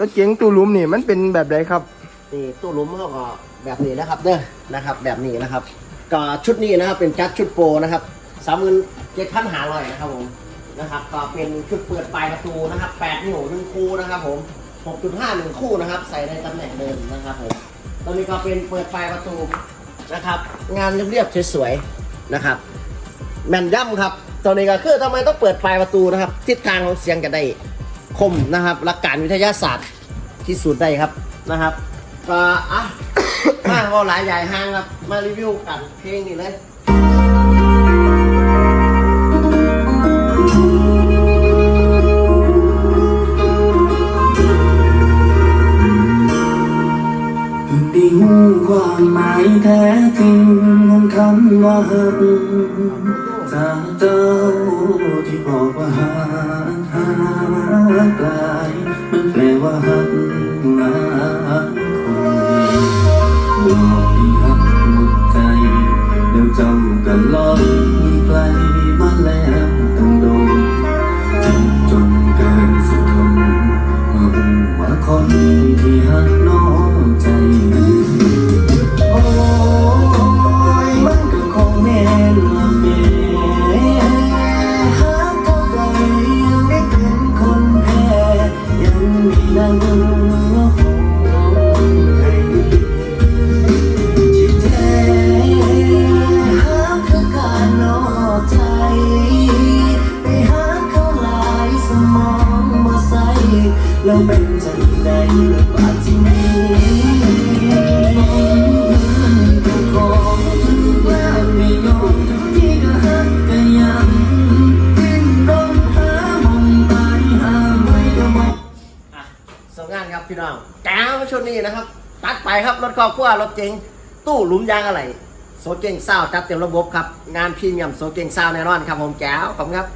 รถเก๋งตู้หลุมนี่มันเป็นแบบใดครับ นี่ตู้หลุมเขาก็แบบนี้นะครับเด้อนะครับ แบบนี้นะครับ ก็ชุดนี้นะครับเป็นจัดชุดโปรนะครับสามหมื่นเจ็ดพันห้าร้อยนะครับผมนะครับก็เป็นชุดเปิดปลายประตูนะครับแปดนิ้วหนึ่งคู่นะครับผมหกจุดห้าหนึ่งคู่นะครับ ใส่ในตำแหน่งเดิมนะครับผมตอนนี้ก็เป็นเปิดปลายประตูนะครับ งานเรียบๆสวยๆนะครับ แม่นย่ำครับตอนนี้ก็คือทำไมต้องเปิดปลายประตูนะครับ ทิศทางของเสียงจะได้ คมนะครับหลักการวิทยาศาสตร์ที่สุดได้ครับนะครับก็อะ มาเราหลายใหญ่ห้างครับ มารีวิวกันเพลงนี้เลยได้หูความหมายแท้จริงของคำว่าหักจากเจ้าที่บอกว่าหักักหลายมันแปลว่าหักหลายคนบอกที่หักหมดใจ แล้วเจ้าก็ลอย แล้วเป็นจังใดหรือบาที่นี้ก็ของถึงแล้วไม่ยอมทั้งที่ก็หักก็ยังดิ้นรนหามองตายหามไว้ก็บอกอะส่งงานครับพี่น้องแก้วชุดนี้นะครับ ตัดไปครับรถครอบครัวรถเก๋งตู้หลุมยางอะไรโซเก่งซาวด์จัดเต็มระบบครับ งานพรีเมียมโซเก่งซาวด์แน่นอนครับผมแก้วขอบคุณครับ